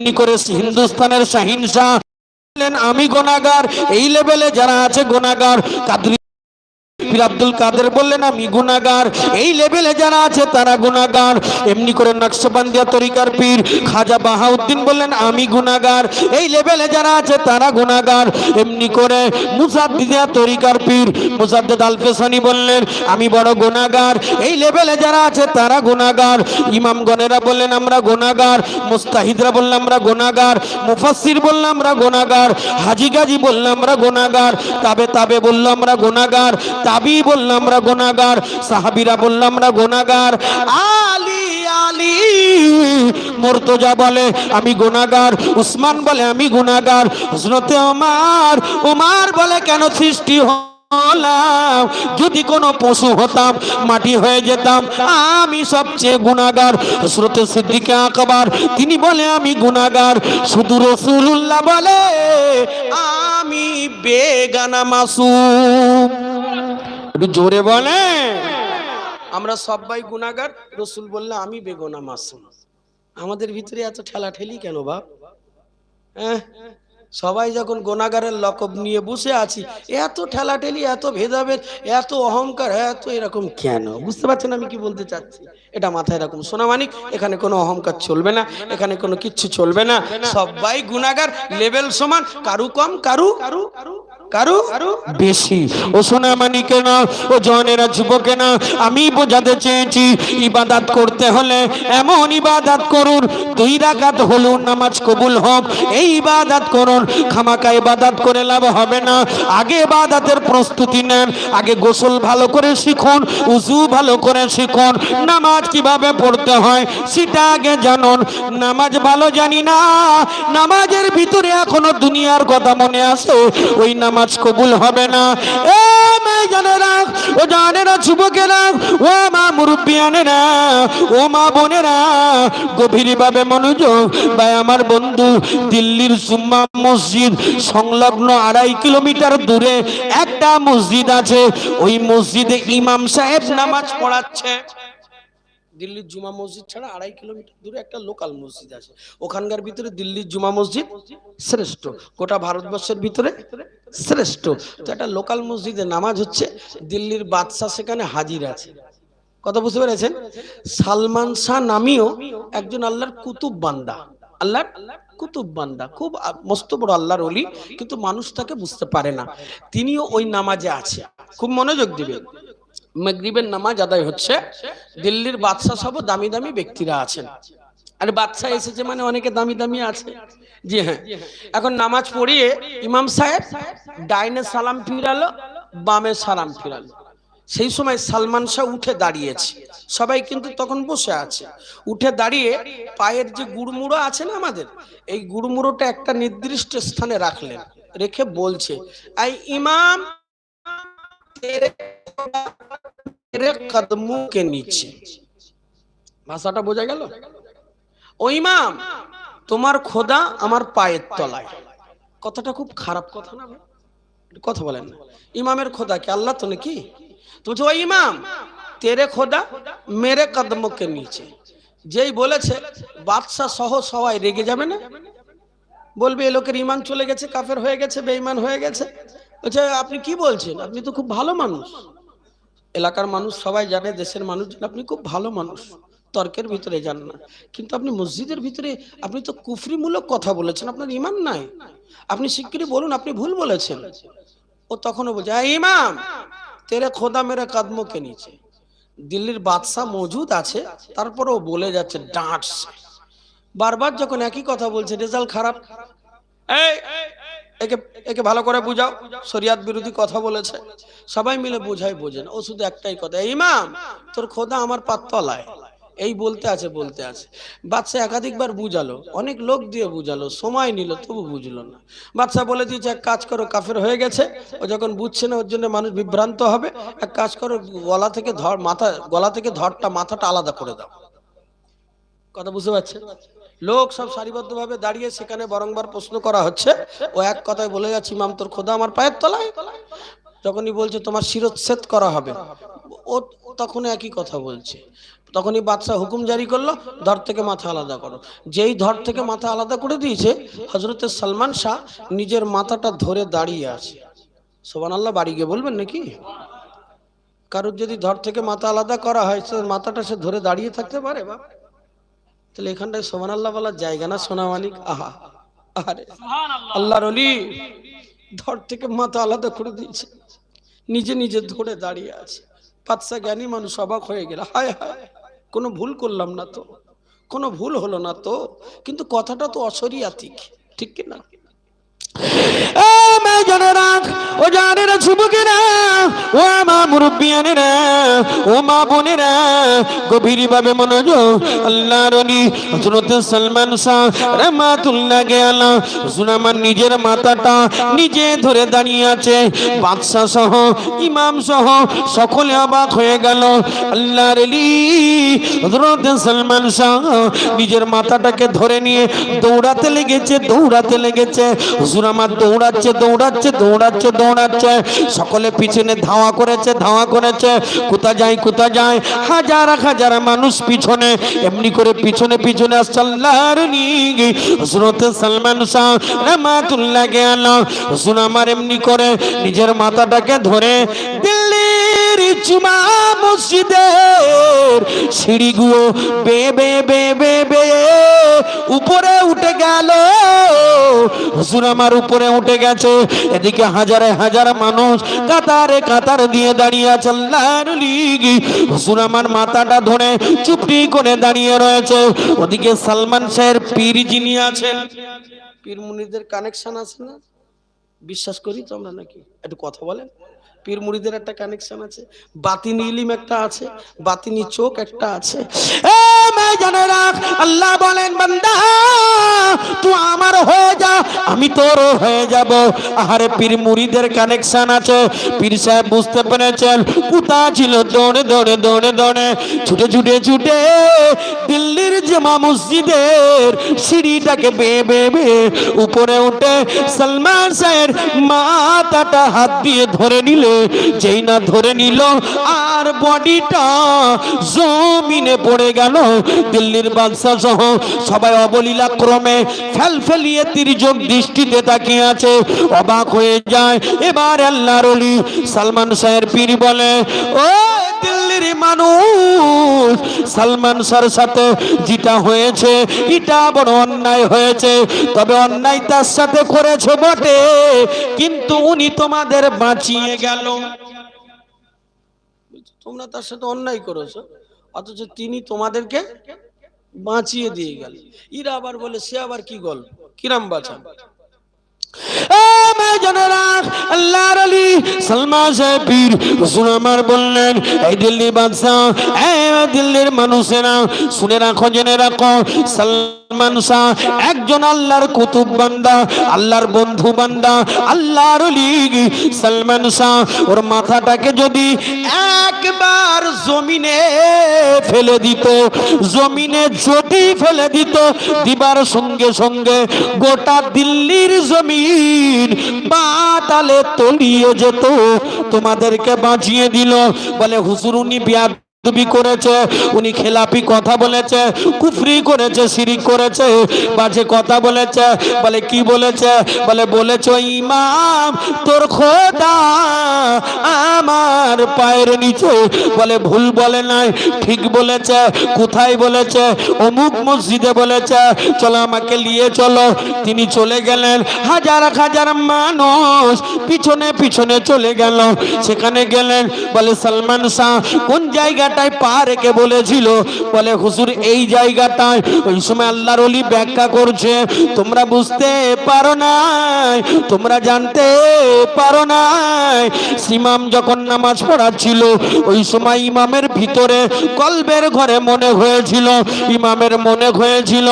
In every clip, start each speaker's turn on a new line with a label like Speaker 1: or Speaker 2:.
Speaker 1: এমনি করে হিন্দুস্তানের শাহিনশাহ আমি গোনাগার। এই লেভেলে যারা আছে গোনাগার কাদরি পীর আব্দুল কাদের বললেন, আমি গুনাগার এই লেভেলে যারা আছে তারা গুনাগার এমনি করে নকশবন্দিয়া তরিকার পীর খাজা বাহাউদ্দিন বললেন, আমি গুনাগার এই লেভেলে যারা আছে তারা গুনাগার এমনি করে মুসাদ্দিদিয়া তরিকার পীর মুসাদ্দিদ আলফেসানি বললেন, আমি বড় গুনাগার এই লেভেলে যারা আছে তারা গুনাগার ইমামগণেরা বললেন, আমরা গুনাগার মুস্তাহিদরা বললাম আমরা গুনাগার মুফাসসির বললাম আমরা গুনাগার হাজি গাজী বললাম আমরা গুনাগার তাবে তাবে বললাম আমরা গুনাগার তাবি বললাম, আমরা গুনাগার সাহাবীরা বললাম আমরা গুনাগার আলী আলী, মুর্তজা বলে, আমি গুনাগার উসমান বলে, আমি গুনাগার হযরতে ওমর ওমর বলে, কেন সৃষ্টি হলাম? যদি কোনো পশু হতাম, মাটি হয়ে যেতাম, আমি সবচেয়ে গুণাগার হসরতে সিদ্দিকে আকবর, তিনি বলে, আমি গুণাগার শুধু রসুল্লাহ বলে, আমি বেগানা মাসুম। একটু জোরে বলে আমরা সবাই গুণাগার রসুল বললে, আমি বেগোনা মাসুম আমাদের ভিতরে এত ঠেলাঠেলি কেন বাপ? হ্যাঁ? সবাই যখন গোনাগারের লকব নিয়ে বসে আছি, এত ঠেলাঠেলি, এত ভেদাভেদ, এত অহংকার, এত এরকম কেন? বুঝতে পারছেন আমি কি বলতে চাচ্ছি? এটা মাথায় এরকম সোনামানিক এখানে কোনো অহংকার চলবে না, এখানে কোনো কিচ্ছু চলবে না। সবাই গুনাগার লেভেল সমান, কারু কম কারু কারু কারু? বেশি। ও ও জনেরা আমি বোঝাতে চেয়েছি, ইবাদাত করতে হলে এমন ইবাদাত করুন, দুই রাকাত নামাজ কবুল হোক, এই ইবাদাত করুন খামাকা ইবাদাত করে লাভ হবে না। আগে ইবাদাতের প্রস্তুতি নেন, আগে গোসল ভালো করে শিখুন, উজু ভালো করে শিখুন, নামাজ কীভাবে পড়তে হয় সেটা আগে জানুন। নামাজ ভালো জানি না, নামাজের ভিতরে এখনও দুনিয়ার কথা মনে আছে, ওই নামাজ কবুল হবে না। এ জানেরা ও জানেরা, যুবকেরা, ও মা মুরব্বিয়ানেরা, ও মা বোনেরা, গভীরভাবে মনোযোগ ভাই আমার বন্ধু, দিল্লির জুম্মা মসজিদ সংলগ্ন আড়াই কিলোমিটার দূরে একটা মসজিদ আছে। ওই মসজিদে ইমাম সাহেব নামাজ পড়াচ্ছে। দিল্লির জুমা মসজিদ ছাড়া আড়াই কিলোমিটার দূরে একটা লোকাল মসজিদ আছে। ওখানকার ভিতরে দিল্লির জুমা মসজিদ শ্রেষ্ঠ, গোটা ভারতবর্ষের ভিতরে শ্রেষ্ঠ। তো একটা লোকাল মসজিদে নামাজ হচ্ছে, দিল্লির বাদশাহ সেখানে হাজির আছে। কথা বুঝতে পেরেছেন? সালমান শাহ নামীয় একজন আল্লাহর কুতুব বান্দা। আল্লাহর কুতুব বান্দা, খুব মস্ত বড় আল্লাহর অলি কিন্তু মানুষ তাকে বুঝতে পারে না। তিনিও ওই নামাজে আছে। খুব মনোযোগ দিবেন। মাগরিবের নামাজ আদায় হচ্ছে, দিল্লির বাদশাহ সব দামি দামি ব্যক্তিরা আছেন। আর বাদশাহ এসেছে মানে অনেকে দামি দামি আছে। জি হ্যাঁ। এখন নামাজ পড়িয়ে ইমাম সাহেব ডাইনে সালাম ফিরালো, বামে সালাম ফিরালো। সেই সময় সালমান শাহ উঠে দাঁড়িয়েছে। সবাই কিন্তু তখন বসে আছে। উঠে দাঁড়িয়ে পায়ের যে গুড়মুড়ো আছে না আমাদের, এই গুড়মুড়োটা একটা নির্দিষ্ট স্থানে রাখলেন। রেখে বলছে, আই ইমাম ভাষাটা বোঝা গেল? ও ইমাম তোমার খোদা আমার পায়ের তলায়। কথাটা খুব খারাপ কথা না কথা বলেন না। ইমামের খোদা কি আল্লাহ তো নাকি? তো বলছে, ও ইমাম তেরে খোদা মেরে কদমকে নিচে। যেই বলেছে বাদশাহ সহ সবাই রেগে যাবে না? বলবে এ লোকের ইমান চলে গেছে কাফের হয়ে গেছে বেঈমান হয়ে গেছে। আপনি কি বলছেন? আপনি তো খুব ভালো মানুষ। এলাকার মানুষ সবাই জানে, দেশের মানুষ জানে আপনি খুব ভালো মানুষ। তর্কের ভিতরে যান না। কিন্তু আপনি মসজিদের ভিতরে, আপনি তো কুফরিমূলক কথা বলেছেন, আপনার ইমান নাই। আপনি শিগগিরই বলুন, আপনি ভুল বলেছেন। ও তখনও বলছে "এই ইমাম, তেরে খোদা মেরে কদমো কে নিচে। দিল্লির বাদশাহ মজুদ আছে তারপরে ও বলে যাচ্ছে ডাঁটছে বারবার যখন একই কথা বলছে, রেজাল্ট খারাপ। এই একে একে ভালো করে বুঝাও। শরিয়াত বিরোধী কথা বলেছে। সবাই মিলে বুঝাই বোঝেন ও শুধু একটাই কথা। "এই ইমাম, তোর খোদা আমার পাততলায়। এই বলতে আছে বলতে আছে। বাচ্চা একাধিকবার বুঝালো। অনেক লোক দিয়ে বুঝালো। সময় নিল, তবু বুঝলো না। বাদশা বলে দিয়েছে, এক কাজ করো, কাফের হয়ে গেছে। ও যখন বুঝছে না, ওর জন্য মানুষ বিভ্রান্ত হবে। এক কাজ করো, গলা থেকে ধর, মাথা, গলা থেকে ধরটা, মাথাটা আলাদা করে দাও। কথা বুঝতে পারছেন লোক সব সারিবদ্ধভাবে দাঁড়িয়ে সেখানে বারংবার প্রশ্ন করা হচ্ছে। ও এক কথায় বলে যাচ্ছে, ইমাম, তোর খোদা আমার পায়ের তলায়? যখনই বলছে, তোমার শিরচ্ছেদ করা হবে। ও তখন একই কথা বলছে। তখনই বাদশাহ হুকুম জারি করল, ধর থেকে মাথা আলাদা করো। যেই ধর থেকে মাথা আলাদা করে দিয়েছে হজরত সালমান শাহ নিজের মাথাটা ধরে দাঁড়িয়ে আছে। সোবান আল্লাহ বাড়ি গিয়ে বলবেন নাকি? কারোর যদি ধর থেকে মাথা আলাদা করা হয় মাথাটা সে ধরে দাঁড়িয়ে থাকতে পারে বা তাহলে এখানটায় সোমান আল্লাহ বলার জায়গা না সোনা মানিক আহা আরে আল্লাহর অলি ধর থেকে মাথা আলাদা করে দিয়েছে। নিজে নিজে ধরে দাঁড়িয়ে আছে। বাচ্চা জ্ঞানী মানুষ অবাক হয়ে গেল। হায় হায় কোনো ভুল করলাম না তো? কোনো ভুল হলো না তো? কিন্তু কথাটা তো অসরিয়াতিক ঠিক কি
Speaker 2: এ ও ও আমার ও মা অলি হযরত সালমান শাহ গেলা নিজের মাথাটা নিজে ধরে দাঁড়িয়ে আছে বাদশা সহ, ইমাম সহ, সকলে অবাক হয়ে গেল। আল্লাহর অলি হযরত সালমান শাহ নিজের মাথাটাকে ধরে নিয়ে দৌড়াতে লেগেছে দৌড়াতে লেগেছে, হুজুর আমার দৌড়াচ্ছে দৌড়াচ্ছে দৌড়াচ্ছে দৌড়াচ্ছে। সকলে পিছনে ধাওয়া করেছে ধাওয়া করেছে। কোথা যায় কোথা যায়? হাজার হাজার মানুষ পিছনে। এমনি করে পিছনে পিছনে আসছে সালমান শাহ আমার এমনি করে নিজের মাথাটাকে ধরে দিল্লির চুমা মসজিদের সিঁড়িগুলো বে বে বে বে বে, উপরে উঠে গেল। হুজুর আমার উপরে উঠে গেছে। এদিকে হাজারে হাজার মানুষ কাতারে কাতার দিয়ে দাঁড়িয়ে আছে হুজুর আমার মাথাটা ধরে চুপটি করে দাঁড়িয়ে রয়েছে। ওদিকে সালমান শাহের পীর যিনি আছেন।
Speaker 1: পীর মুনিদের কানেকশন আছে না? বিশ্বাস করি তো আমরা নাকি? একটু কথা বলেন। একটা কানেকশন আছে ইলিম একটা আছে, বাতিনি চোখ একটা আছে।
Speaker 2: আল্লাহ বলেন, বান্দা, তুই আমার হয়ে যা, আমি তোর হয়ে যাব। আহারে পীর মুড়িদের কানেকশন আছে। পীর সাহেব বুঝতে পেরেছেন, কুতা ছিল দৌড়ে দৌড়ে দৌড়ে দৌড়ে ছুটে ছুটে ছুটে দিল্লির জামা মসজিদের সিঁড়িটাকে বেয়ে বেয়ে বেয়ে উপরে উঠে সালমান শাহের মাথাটা হাত দিয়ে ধরে নিলে, যেই না ধরে নিল, আর বডিটা জমিনে পড়ে গেল। দিল্লির বাদশাহ সহ সবাই অবলীলা ক্রমে ফেল ফেলিয়ে তির্যক দৃষ্টিতে তাকিয়ে আছে, অবাক হয়ে যায়। এবার আল্লাহর অলি সালমান শাহের পীর বলে ও দিল্লির মানুষ, সালমান শাহর সাথে যেটা হয়েছে, এটা বড় অন্যায় হয়েছে। তবে অন্যায় তার সাথে করেছ বটে, কিন্তু উনি তোমাদের বাঁচিয়ে গেল।
Speaker 1: তোমরা তার সাথে অন্যায় করেছ, অথচ তিনি তোমাদেরকে বাঁচিয়ে দিয়ে গেল। ইরা আবার বলে, সে আবার কি গল্প? কিরাম বাঁচান?
Speaker 2: জানেরা, আল্লাহর আলী সালমান সাহেব পীর আমার বললেন এই দিল্লি বাদশাহ দিল্লির মানুষেরা শুনে রাখো জেনে রাখো সালমান শাহ একজন আল্লাহর কুতুব বান্দা, আল্লাহর বন্ধু বান্দা, আল্লাহর অলি। সালমান শাহ ওর মাথাটাকে যদি একবার জমিনে ফেলে দিত, জমিনে ফেলে দিত, দিবার সঙ্গে সঙ্গে গোটা দিল্লির জমিন পাতালে তলিয়ে যেত। তোমাদেরকে বাঁচিয়ে দিল। বলে, হুজুর বিয়াদ করেছে, উনি খেলাপি কথা বলেছে, কুফরি করেছে সিরিক করেছে, বাজে কথা বলেছে, বলে কি বলেছে? বলে বলেছে, ইমাম, তোর খোদা আমার পায়ের নিচে। বলে, ভুল বলে নাই, ঠিক বলেছে, কোথায় বলেছে, অমুক মসজিদে বলেছে, চলো আমাকে নিয়ে চলো। তিনি চলে গেলেন, হাজার হাজার মানুষ পিছনে পিছনে চলে গেল। সেখানে গেলেন, বলে, সালমান শাহ, কোন জায়গাটায় পা রেখে বলেছিল? বলে, হুজুর, এই জায়গাটায়। ওই সময় আল্লাহর অলি ব্যাখ্যা করছে, তোমরা বুঝতে পারো না তোমরা জানতে পারো না ইমাম যখন নামাজ পড়াচ্ছিল ওই সময় ইমামের ভিতরে কলবের ঘরে মনে হয়েছিল, ইমামের মনে হয়েছিল,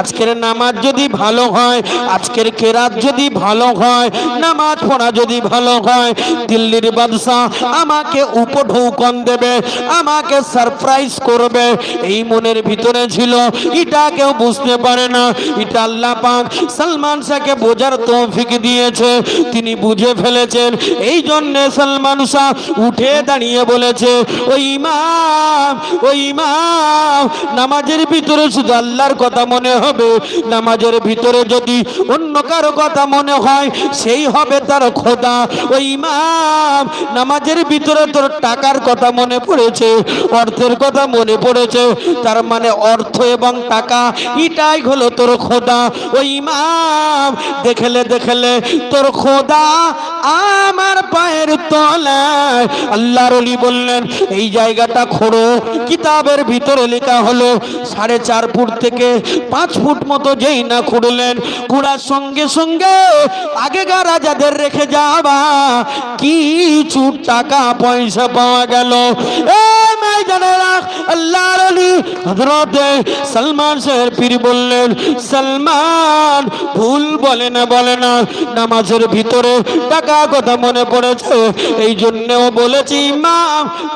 Speaker 2: আজকের নামাজ যদি ভালো হয়, আজকের কেরাত যদি ভালো হয়, নামাজ পড়া যদি ভালো হয়, দিল্লির বাদশাহ আমাকে উপঢৌকন দেবে, আমাকে সারপ্রাইজ করবে। এই মনের ভিতরে ছিল, এটা কেউ বুঝতে পারে না। এটা আল্লাহ পাক সালমান শাহকে বোঝার তৌফিক দিয়েছে। তিনি বুঝে ফেলেছেন এই জন্যে সালমান শাহ উঠে দাঁড়িয়ে বলেছে, ওই ইমাম ওই ইমাম, নামাজের ভিতরে শুধু আল্লাহর কথা মনে হবে। নামাজের ভিতরে যদি অন্য কারও কথা মনে হয়, সেই হবে তার খোদা। ওই ইমাম, নামাজের ভিতরে তোর টাকার কথা মনে পড়েছে, অর্থের কথা মনে পড়েছে। তার মানে অর্থ এবং টাকা এটাই হলো তোর খোদা। ওই ইমাম, দেখলে দেখলে তোর খোদা আমার পায়ের তলায় আল্লাহর অলি বললেন, এই জায়গাটা খোড়ো। কিতাবের ভিতরে লেখা হলো, সাড়ে চার ফুট থেকে পাঁচ ফুট মতো যেই না খুঁড়লেন, খুঁড়ার সঙ্গে সঙ্গে আগেকার রাজাদের রেখে যাবা কিছু টাকা পয়সা পাওয়া গেল। এ আল্লাহর আলী হযরতে সালমান শের পীর বললেন, সালমান, ভুল বলে না বলে না, নামাজের ভিতরে টাকা কথা মনে পড়েছে এই জন্যও বলেছি, মা,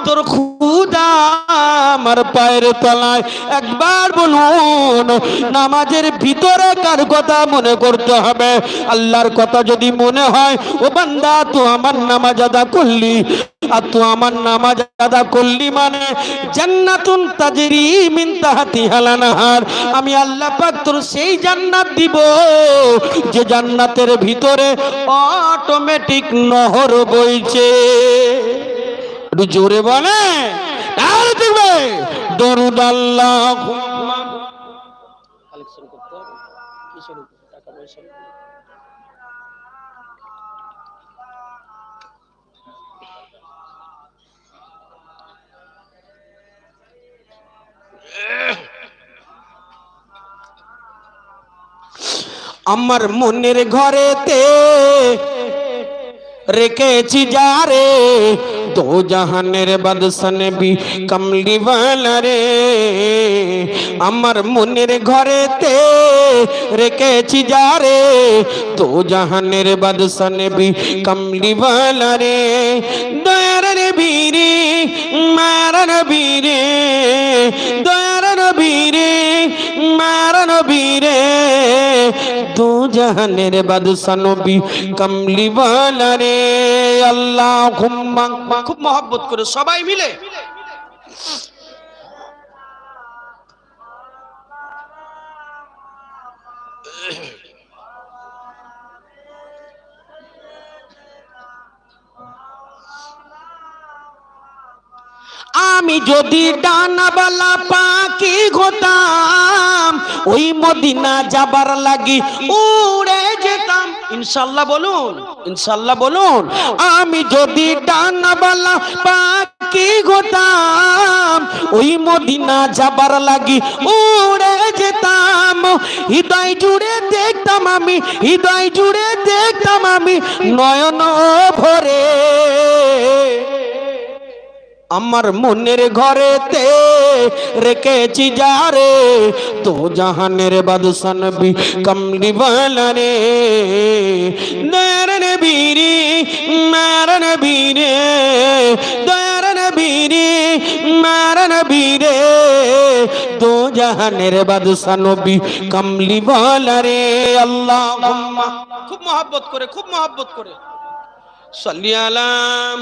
Speaker 2: তোর খুদা আমার পায়ের তলায়, একবার বলুন, নামাজের ভিতরে কার কথা মনে করতে হবে? আল্লাহর কথা যদি মনে হয়, ও বান্দা, তো আমার নামাজ আদা করলি। আর তুই আমার নামাজ আদা করলি মানে জান্নাতুন তাজরি মিন তাহাতি হালানাহার। আমি আল্লাহ পাক তোর সেই জান্নাত দিব, যে জান্নাতের ভিতরে অটোমেটিক নহর বইছে। একটু জোরে বলে, তাহলে দেখবে দরুদ আল্লাহ।
Speaker 1: কালেকশন করতে পয়সার
Speaker 2: আমার মনের ঘরেতে রেখেছি যারে দো জাহানের বাদশান বি কমলি রে আমার মনের ঘরেতে রেখেছি যারে দো জাহানের বাদশান বি কমলি রে দয়ার রে বীরে মারন বীরে দয়ার বীরে মারন বীরে দু জাহানের বাদশা নবী কমলি রে আল্লাহ
Speaker 1: খুব মহব্বত করে সবাই মিলে।
Speaker 2: আমি যদি ডানাবালা পাখি হতাম ওই মদিনা যাবার লাগি উড়ে যেতাম।
Speaker 1: ইনশাল্লাহ বলুন
Speaker 2: ইনশাল্লাহ বলুন, আমি যদি ডানাবালা পাখি হতাম ওই মদিনা যাবার লাগি উড়ে যেতাম। হৃদয় জুড়ে দেখতাম আমি, হৃদয় জুড়ে দেখতাম আমি, নয়ন ভরে। আমার মনের ঘরেতে রেখেছি যারে তো জাহানের বাদশান বি কমলি রে। দয়ার বীরে মারন বীরে দয়ার বীরে মারন বীরে তো জাহানের বাদশান বি কমলি রে। আল্লাহ
Speaker 1: খুব মহব্বত করে, খুব মহব্বত করে। সাল্লি আলাম।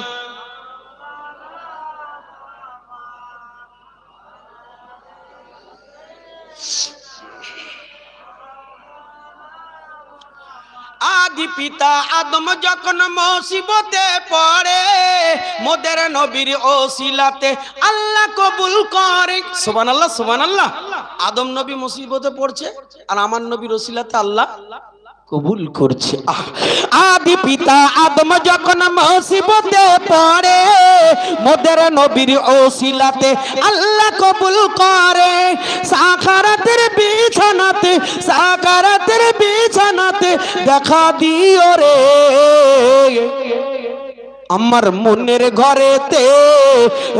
Speaker 1: আদি পিতা আদম যখন মসিবতে পড়ে মোদের নবীর ওসিলাতে আল্লাহ কবুল করে। সুবান আল্লাহ সুবান আল্লাহ আদম নবী মুসিবতে পড়ছে আর আমার নবীর ওসিলাতে আল্লাহ
Speaker 2: কবুল করছে। আদি পিতা আদম যখন মুসিবতে পড়ে, মোদের নবীর ওসিলাতে আল্লাহ কবুল করে। সাখারাতের বিছানাতে সাখারাতের বিছানাতে দেখা দিও রে। আমার মনের ঘরেতে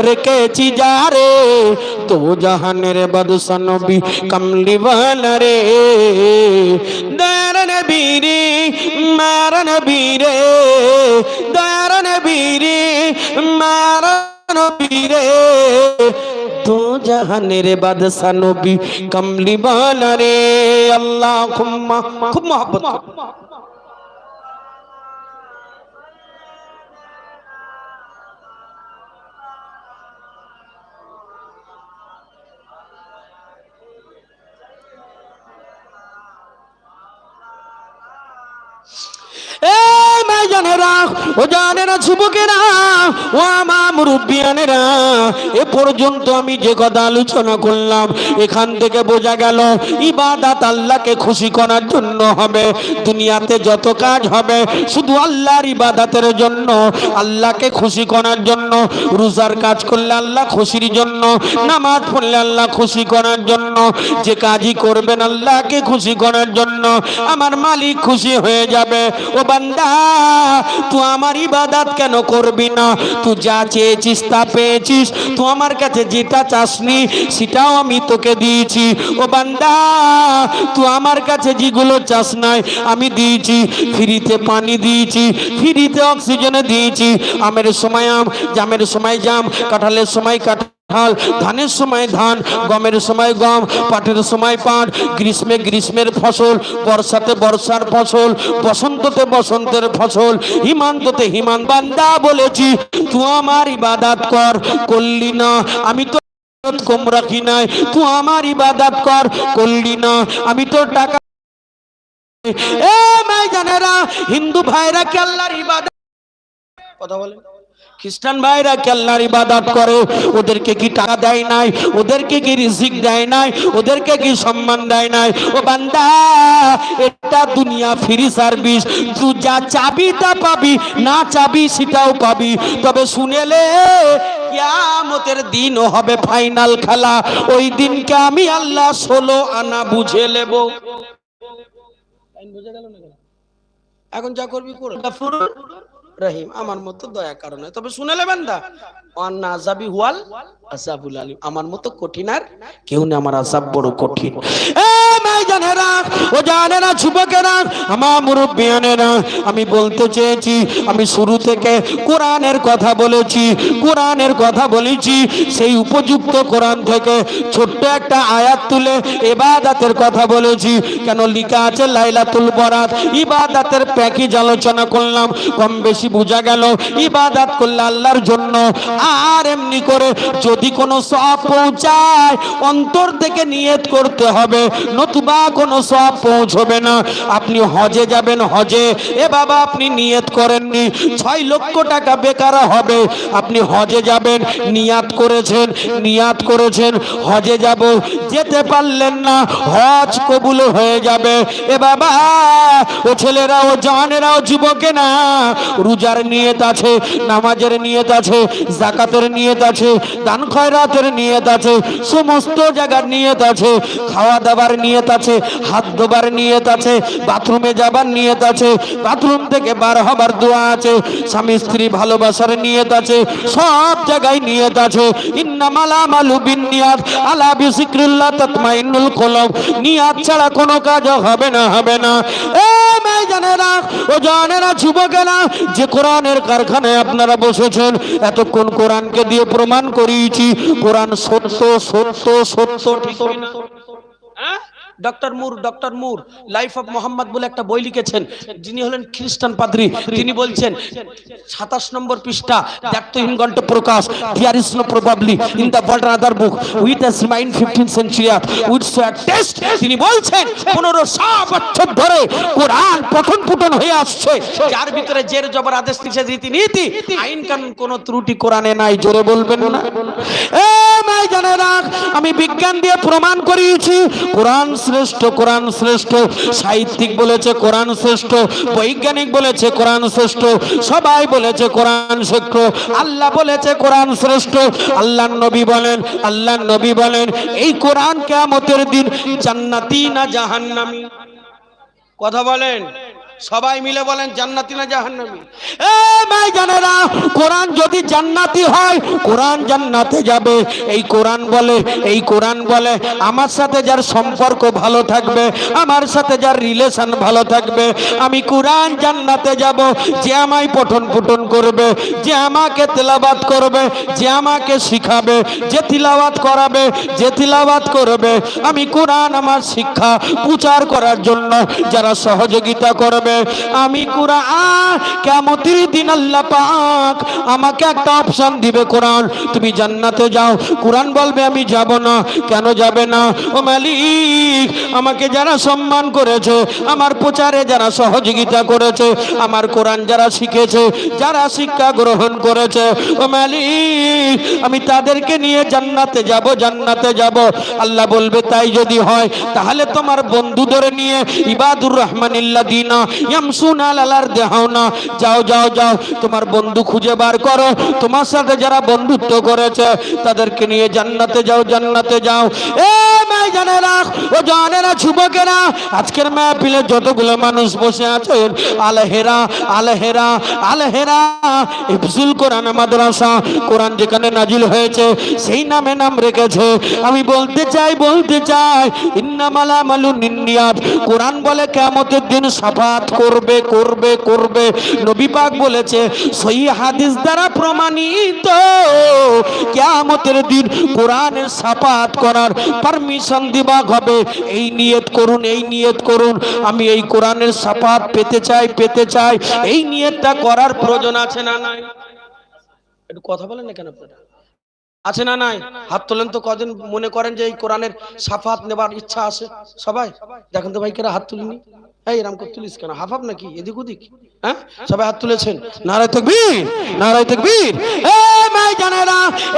Speaker 2: রেখেছি যারে তো জাহানের বাদশা নবী কমলি রে। দয়ার নবীরে মারন বীরে দয়ার নবীরে মারন নবী রে দু জাহানের বাদশা নবী কমলি রে। আল্লাহ খুব মহব্বত। É এই মাইজানেরা ও জানেরা যুবকেরা, ও আমার মুরব্বিয়ানেরা, এ পর্যন্ত আমি যে কথা আলোচনা করলাম, এখান থেকে বোঝা গেল ইবাদাত আল্লাহকে খুশি করার জন্য হবে, দুনিয়াতে যত কাজ হবে, শুধু আল্লাহর ইবাদাতের জন্য, আল্লাহকে খুশি করার জন্য, রোজার কাজ করলে আল্লাহ খুশির জন্য, নামাজ পড়লে আল্লাহ খুশি করার জন্য, যে কাজই করবেন আল্লাহকে খুশি করার জন্য, আমার মালিক খুশি হয়ে যাবে, ও বান্দা তুই আমার ইবাদাত কেন করবি না? তুই যা চেয়েছিস তা পেয়েছিস। তুই আমার কাছে যেটা চাসনি, সেটাও আমি তোকে দিয়েছি। ও বান্দা, তুই আমার কাছে যেগুলো চাস নাই, আমি দিয়েছি। ফ্রিতে পানি দিয়েছি, ফ্রিতে অক্সিজেনে দিয়েছি। আমের সময় আম, জামের সময় জাম, কাঁঠালের সময় কাঁঠাল ঢাল, ধানের সময় ধান, গমের সময় গম, পাটের সময় পাট, গ্রীষ্মে গ্রীষ্মের ফসল, বর্ষাতে বর্ষার ফসল, বসন্ততে বসন্তের ফসল, হিমান্ততে হিমান বান্দা বলেছি তুই আমার ইবাদাত কর, করলি না, আমি তো কম রাখি নাই তুই আমার ইবাদাত কর, করলি না, আমি তো টাকা এ জানেরা হিন্দু ভাইরা কে আল্লাহর ইবাদত
Speaker 1: কথা বলেন।
Speaker 2: খ্রিস্টান ভাইরা কি আল্লাহর ইবাদত করে ওদেরকে কি টাকা দেয় নাই? ওদেরকে কি রিজিক দেয় নাই? ওদেরকে কি সম্মান দেয় নাই? ও বান্দা এটা দুনিয়া ফ্রি সার্ভিস। তুই যা চাবি তা পাবি না চাবি সেটাও পাবি। তবে শুনেলে কিয়ামতের দিন হবে ফাইনাল খেলা। ওই দিনকে আমি আল্লাহ ষোলো আনা বুঝে নেব।
Speaker 1: এখন যা করবি করে। রহিম, আমার মতো দয়া কারণে তবে শুনে নেবেন দা আজাবুল আলিম। আমার মতো কঠিন আর
Speaker 2: কেউ না আমার আসাব বড় কঠিন। এ ও জানেরা যুবকেরা, আমার মুরব্বিয়ানেরা, আমি বলতে চেয়েছি, আমি শুরু থেকে কোরআনের কথা বলেছি, কোরআনের কথা বলেছি, সেই উপযুক্ত কোরআন থেকে ছোট্ট একটা আয়াত তুলে এবাদাতের কথা বলেছি। কেন লিখা আছে লাইলাতুল বরাত? ইবাদাতের প্যাকেজ আলোচনা করলাম, কম বেশি বোঝা গেল, ইবাদাত করলে আল্লাহর জন্য। আর এমনি করে যদি কোনো সব পৌঁছায়, অন্তর থেকে নিয়ত করতে হবে নতুবা কোনো সব পৌঁছবে না। আপনি হজে যাবেন, হজে। এ বাবা, আপনি নিয়ত করেননি। ছয় লক্ষ টাকা বেকার হবে। আপনি হজে যাবেন, নিয়াত করেছেন নিয়াত করেছেন, হজে যাব। যেতে পারলেন না, হজ কবুল হয়ে যাবে। এ বাবা, ও ছেলেরা ও ও যুবকেরা রোজার নিয়ত আছে, নামাজের নিয়ত আছে, জাকাতের নিয়ত আছে, দান খয়রাতের নিয়ত আছে, সমস্ত জায়গার নিয়ত আছে, খাওয়া দাওয়ার নিয়ত আছে, হাত ধোবার নিয়ত আছে, বাথরুমে যাবার নিয়ত আছে, বাথরুম থেকে বার হবার দোয়া আছে, স্বামী স্ত্রী ভালোবাসার নিয়ত আছে, সব জায়গায় নিয়ত আছে। নিয়াত ছাড়া কোনো হবে না হবে না। ও যে কারখানায় আপনারা বসেছেন, এতক্ষণ কোরআনকে দিয়ে প্রমাণ করিয়েছি। কোরআন সত্য সত্য সত্য
Speaker 1: doctor Moore doctor Moore life of Muhammad বলে একটা বই লিখেছেন। যিনি হলেন খ্রিস্টান পাদ্রি। তিনি বলছেন, সাতাশ নম্বর পৃষ্ঠা দ্যাটহীন গন্ট প্রকাশ।
Speaker 2: Is no probably in the world another book with a remain 15th century with so a test তিনি বলছেন পনেরোশো বছর ধরে কোরআন পঠন পুটন হয়ে আসছে।
Speaker 1: যার ভিতরে জের জবর আদেশ নিষেধ রীতি নীতি আইন কানুন কোন ত্রুটি
Speaker 2: কোরআনে নাই, জোরে বলবেন না। এ মাই জানে রাখ আমি বিজ্ঞান দিয়ে প্রমাণ করিয়েছি, কোরআন শ্রেষ্ঠ কোরআন শ্রেষ্ঠ, সাহিত্যিক বলেছে কোরআন শ্রেষ্ঠ, বৈজ্ঞানিক বলেছে কোরআন শ্রেষ্ঠ, সবাই বলেছে কোরআন শ্রেষ্ঠ, আল্লাহ বলেছে কোরআন শ্রেষ্ঠ আল্লাহ নবী বলেন আল্লাহ নবী বলেন, এই কোরআন কেমতের দিন জান্নাতি না জাহান্নামী?
Speaker 1: কথা বলেন। সবাই মিলে বলেন, জান্নাতি না জাহান্নামী?
Speaker 2: এ ভাই জানেরা, কোরআন যদি জান্নাতি হয়, কোরআন জান্নাতে যাবে। এই কোরআন বলে, এই কোরআন বলে, আমার সাথে যার সম্পর্ক ভালো থাকবে, আমার সাথে যার রিলেশন ভালো থাকবে, আমি কোরআন জান্নাতে যাব, যে আমায় পঠন পুটন করবে, যে আমাকে তেলাবাত করবে, যে আমাকে শিখাবে, যে তিলাবাত করাবে, যে তিলাবাত করবে। আমি কোরআন আমার শিক্ষা প্রচার করার জন্য যারা সহযোগিতা করবে আমি কোরআন কেমতির দিন আল্লাহ পাক আমাকে একটা অপশন দিবে কোরআন। তুমি জান্নাতে যাও। কোরআন বলবে, আমি যাব না। কেন যাবে না? ও মালিক, আমাকে যারা সম্মান করেছে, আমার প্রচারে যারা সহযোগিতা করেছে, আমার কোরআন যারা শিখেছে, যারা শিক্ষা গ্রহণ করেছে, ও মালিক, আমি তাদেরকে নিয়ে জান্নাতে যাব জান্নাতে যাব। আল্লাহ বলবে, তাই যদি হয়, তাহলে তোমার বন্ধু ধরে নিয়ে ইবাদুর রহমান দিনা ইয়ামসুন আলার দেহাও না যাও যাও যাও, তোমার বন্ধু খুঁজে বার করো। তোমার সাথে যারা বন্ধুত্ব করেছে, তাদেরকে নিয়ে জান্নাতে যাও জান্নাতে যাও। এ মাই জানে রাখ ও জানে না যুবকেরা আজকের মাহফিলে যতগুলো মানুষ বসে আছেন আলহেরা আলহেরা আলহেরা ইফজুল কোরআন মাদ্রাসা, কোরআন যেখানে নাজিল হয়েছে, সেই নামে নাম রেখেছে। আমি বলতে চাই বলতে চাই, ইন্নামালা মালু নিন্নিয়াত। কোরআন বলে কেমতের দিন সাফাত করবে করবে করবে। নবী পাক বলেছে, সহি হাদিস দ্বারা প্রমাণিত কেমতের দিন কোরআনের সাফাত করার পারমিশন দিবা হবে। এই নিয়ত করুন, এই নিয়ত করুন। আমি এই কোরআনের সাফাত পেতে চাই পেতে চাই। এই নিয়তটা করার প্রয়োজন আছে না নাই?
Speaker 1: একটু কথা বলেন না কেন আপনারা? আছে না নাই? হাত তোলেন তো কদিন মনে করেন যে এই কোরআনের সাফাত নেবার ইচ্ছা আছে। সবাই? দেখেন তো ভাই কেরা হাত তুলিনি। এই করে তুলিস কেন? হাফাপ নাকি? এদিক ওদিক। হ্যাঁ? সবাই হাত তুলেছেন?
Speaker 2: নারায় তকবীর নারায় তকবীর।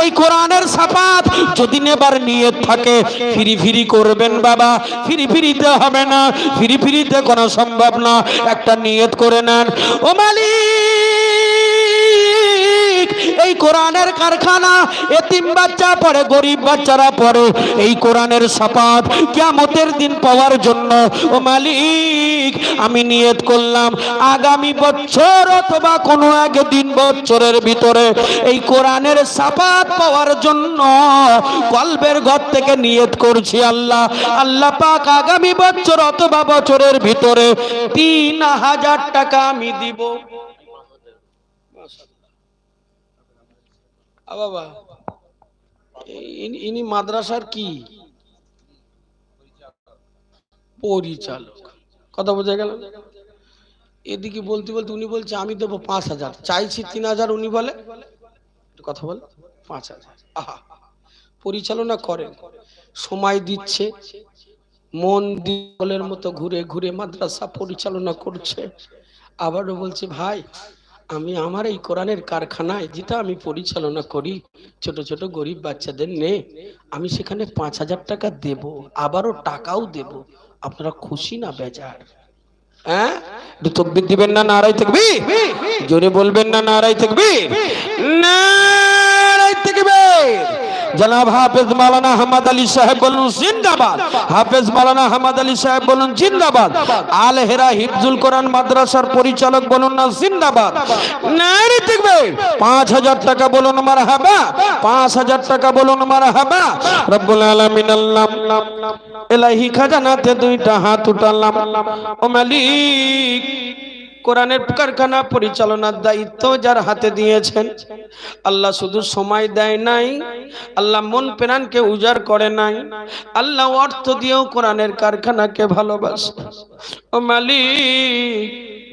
Speaker 2: এই কোরআনের সাফাত যদি নেবার নিয়ত থাকে ফিরি ফিরি করবেন বাবা। ফিরি ফিরিতে হবে না ফিরি ফিরিতে কোনো সম্ভব না। একটা নিয়ত করে নেন। ও মালিক! এই কোরআনের কারখানা, এতিম বাচ্চা পড়ে, গরিব বাচ্চারা পড়ে, এই কোরআনের সাপাত কিয়ামতের দিন পাওয়ার জন্য। ও মালিক, আমি নিয়ত করলাম, আগামী বছর অথবা কোনো এক দিন বছরের ভিতরে এই কোরআনের সাপাত পাওয়ার জন্য কলবের ঘর থেকে নিয়ত করছি আল্লাহ। আল্লাহ পাক আগামী বছর অথবা বছরের ভিতরে তিন হাজার টাকা আমি দিব।
Speaker 1: বাবা ইনি- মাদ্রাসার কি? পরিচালক। কথা বোঝা গেল? এদিকে বলতে বলতে উনি বলছে, আমি দেবো পাঁচ হাজার। চাইছি তিন হাজার উনি বলে। কথা বলে। পাঁচ হাজার। আহা! পরিচালনা করেন সময় দিচ্ছে। মন দিলের মতো ঘুরে ঘুরে মাদ্রাসা পরিচালনা করছে। আবারও বলছে, ভাই আমি আমার এই কোরআনের কারখানায় যেটা আমি পরিচালনা করি, ছোট ছোট গরিব বাচ্চাদের নে আমি সেখানে পাঁচ হাজার টাকা দেব, আবারও টাকাও দেব। আপনারা খুশি না, বেজার? হ্যাঁ?
Speaker 2: তকবির দিবেন না নারাই থাকবি জোরে বলবেন না নারাই থাকবি নারাই থাকবে জনাব হাফেজ মালানা আহমদ আলী সাহেব বলুন, জিন্দাবাদ। হাফেজ মালানা আহমদ আলী সাহেব বলুন, জিন্দাবাদ। আল হেরা হিফজুল কোরআন মাদ্রাসার পরিচালক বলুন না, জিন্দাবাদ। নারাই থাকবে পাঁচ হাজার টাকা বলুন মার হাবা পাঁচ হাজার টাকা বলুন মার হাবা রব্বুল আলামিন, আল্লাহ। এলাহি খাজানাতে দুইটা হাত উঠালাম। ও মালিক
Speaker 1: কোরআনের কারখানা পরিচালনার দায়িত্ব যার হাতে দিয়েছেন। আল্লাহ শুধু সময় দেয় নাই, আল্লাহ মন প্রাণকে উজাড় করে নাই, আল্লাহ অর্থ দিয়েও কোরআনের কারখানাকে ভালোবাসে। ও মালিক,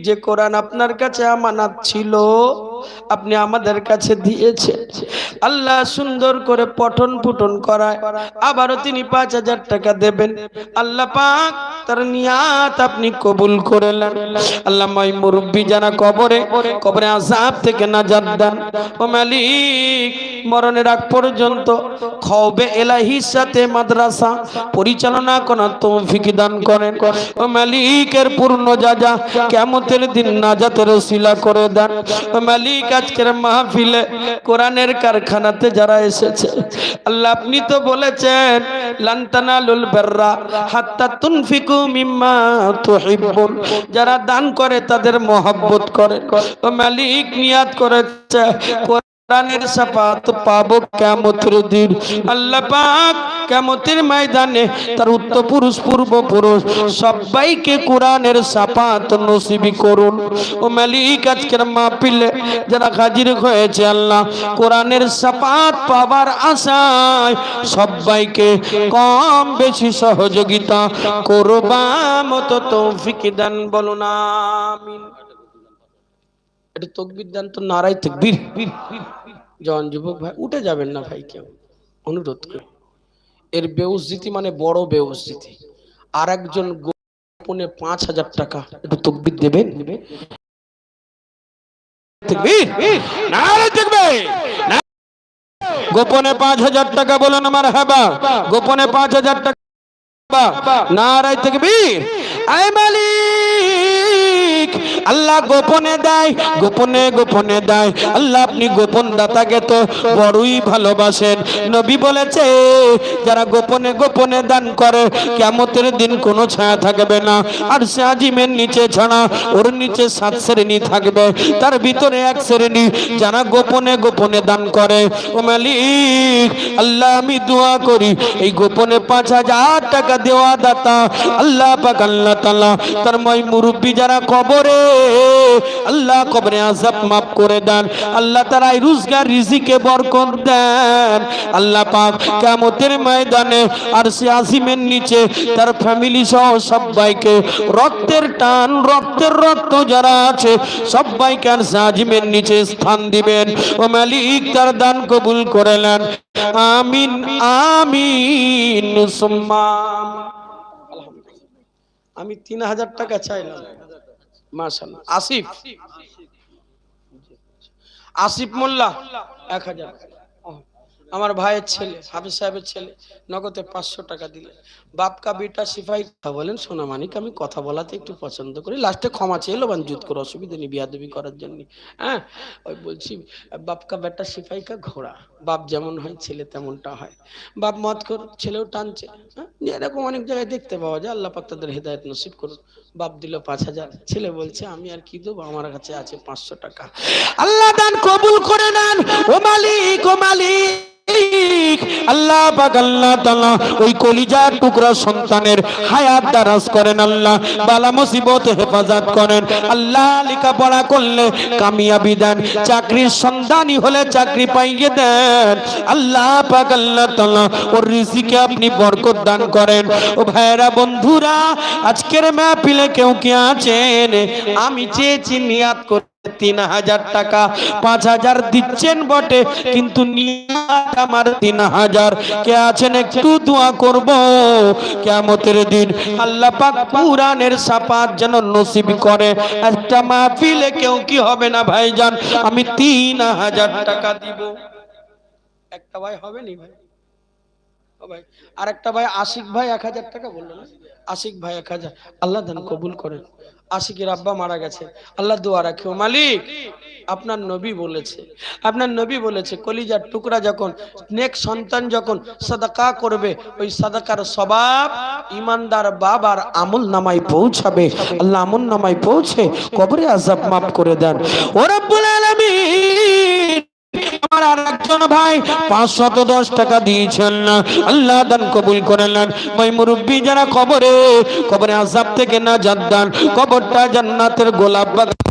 Speaker 1: যে কোরআন আপনার কাছে আমানাত ছিল আপনি আমাদের কাছে দিয়েছেন। আল্লাহ সুন্দর করে পঠন পুটন করায়। আবারও তিনি পাঁচ হাজার টাকা দেবেন। আল্লাহ পাক তার নিয়াত আপনি কবুল করলেন আল্লাহ মাই মুরব্বী জানা কবরে কবরে আজাব থেকে নাজাত দান। ও মালিক, মরণের আগ পর্যন্ত খবে এলাহির সাথে মাদ্রাসা পরিচালনা করার তৌফিক দান করেন। ও মালিকের পূর্ণ যা যা কেমতের দিন নাজাতের শিলা করে দেন। ও মালিক আজকের মাহফিলে কোরআনের কারখানাতে যারা এসেছে, আল্লাহ আপনি তো বলেছেন লান্তানালুল বাররা হাত্তা তুনফিকু মিম্মা তুহিব্বুন। যারা দান করে তাদের মহব্বত করে। ও মালিক নিয়াত করেছে। কোরআনের সাফাত পাবো কেমতের দিন। আল্লাহ পাক কেমতের ময়দানে তার উত্তর পুরুষ পূর্ব পুরুষ সবাইকে কোরআনের সাফাত নসিবি করুন। ও মালিক, আজকের মাহফিলে যারা হাজির হয়েছে, আল্লাহ কোরআনের সাফাত পাবার আশায় সবাইকে কম বেশি সহযোগিতা করবা মতো তৌফিক দান বলুন, আমিন। তকবির দান তো নারাই তকবির। জন যুবক ভাই উঠে যাবেন না ভাই কেউ। অনুরোধ করি। এর মানে বড় আর একজন গোপনে পাঁচ হাজার টাকা একটু তকবির দেবেন?
Speaker 2: গোপনে পাঁচ হাজার টাকা বলেন আমার হাবা। গোপনে পাঁচ হাজার টাকা নারায় তকবীর। আয় মালিক! আল্লাহ গোপনে দেয়, গোপনে গোপনে দেয়। আল্লাহ আপনি গোপন দাতাকে তো বড়ই ভালোবাসেন। নবী বলেছে, যারা গোপনে গোপনে দান করে কেমতের দিন কোনো ছায়া থাকবে না। আর সে আজিমের নিচে ছাড়া ওর নিচে সাত শ্রেণি থাকবে। তার ভিতরে এক শ্রেণি, যারা গোপনে গোপনে দান করে। ও আল্লাহ আমি দোয়া করি, এই গোপনে পাঁচ হাজার টাকা দেওয়া দাতা। আল্লাহ পাক আল্লাহ তার মই মুরব্বী যারা কবরে আল্লাহ কবরে আযাব মাফ করে দেন। আল্লাহ তারা এই রোজগার রিজিকে বরকত দেন। আল্লাহ পাক কিয়ামতের ময়দানে আর সে আসিমের নিচে তার ফ্যামিলি সহ সবাইকে রক্তের টান, রক্তের রক্ত যারা আছে, সবাইকে আর সে আজিমের নিচে স্থান দিবেন। ও মালিক তার দান কবুল করে নেন। আমিন আমিন, সুম্মা।
Speaker 1: আমি তিন হাজার টাকা চাইলাম। মাশাল্লাহ আসিফ? আসিফ মোল্লা? এক হাজার। আমার ভাইয়ের ছেলে, হাফিজ সাহেবের ছেলে, নগদে পাঁচশো টাকা দিলে। বাপকা বেটা সিপাহি কথা বলেন সোনামানিক আমি কথা বলাতে একটু পছন্দ করি। লাস্টে ক্ষমা চেয়ে এলো জুত করে অসুবিধা নেই বিয়াদবি করার জন্য। হ্যাঁ? ওই বলছি বাপকা বেটা সিপাহি কা ঘোড়া। বাপ যেমন হয়, ছেলে তেমনটা হয়। বাপ মত কর ছেলেও টানছে। হ্যাঁ? এরকম অনেক জায়গায় দেখতে পাওয়া যায়, আল্লাহ পাক তাদের হেদায়ত নসিব করুন। বাপ দিল পাঁচ হাজার। ছেলে বলছে, আমি আর কি দেবো? আমার কাছে আছে পাঁচশো টাকা।
Speaker 2: আল্লাহ দান কবুল করে নেন। ও মালিক ও মালিক। আল্লাহ পাক আল্লাহ তাআলা ওই কলিজার টুকরা সন্তানের হায়াত দারাজ করেন আল্লাহ, বালা মুসিবত হেফাজত করেন। আল্লাহ লেখাপড়া করলে কামিয়াবি দেন, চাকরির সন্ধানী হলে চাকরি পাইয়ে দেন। আল্লাহ পাক আল্লাহ তাআলা ওর রিজিকে আপনি বরকত দান করেন। ও ভাইরা বন্ধুরা, আজকের মাহফিলে কেউ কি আছেন? আমি চেয়েছি নিয়াত করে তিন হাজার টাকা পাঁচ হাজার দিচ্ছেন বটে, কিন্তু আমার তিন হাজার কে আছেন একটু দোয়া করব? কেমতের দিন আল্লাহ পাক সাপাত যেন নসিব করে। একটা মাহফিলে কেউ কি হবে না ভাইজান? আমি তিন হাজার টাকা দিব।
Speaker 1: একটা ভাই হবে নি ভাই? ভাই আর একটা ভাই আশিক ভাই এক হাজার টাকা বলল না? আশিক ভাই এক হাজার। আল্লাহ দান কবুল করেন। আশিকের আব্বা মারা গেছে। আল্লাহ দোয়া রাখিও মালিক, আপনার নবী বলেছে। আপনার নবী বলেছে, কলিজার টুকরা যখন, নেক সন্তান যখন সাদাকা করবে, ওই সাদাকার স্বভাব ইমানদার বাবার আমল নামায় পৌঁছাবে। আল্লাহ আমল নামায় পৌঁছে কবরে আজাব মাফ করে দেন।
Speaker 2: ওরা বলে আমার আর একজন ভাই পাঁচশত দশ টাকা দিয়েছেন না। আল্লাহ দান কবুল করেন ওই মুরব্বী যারা কবরে কবরে আজাব থেকে না দান, কবরটা জান্নাতের গোলাপ বাগান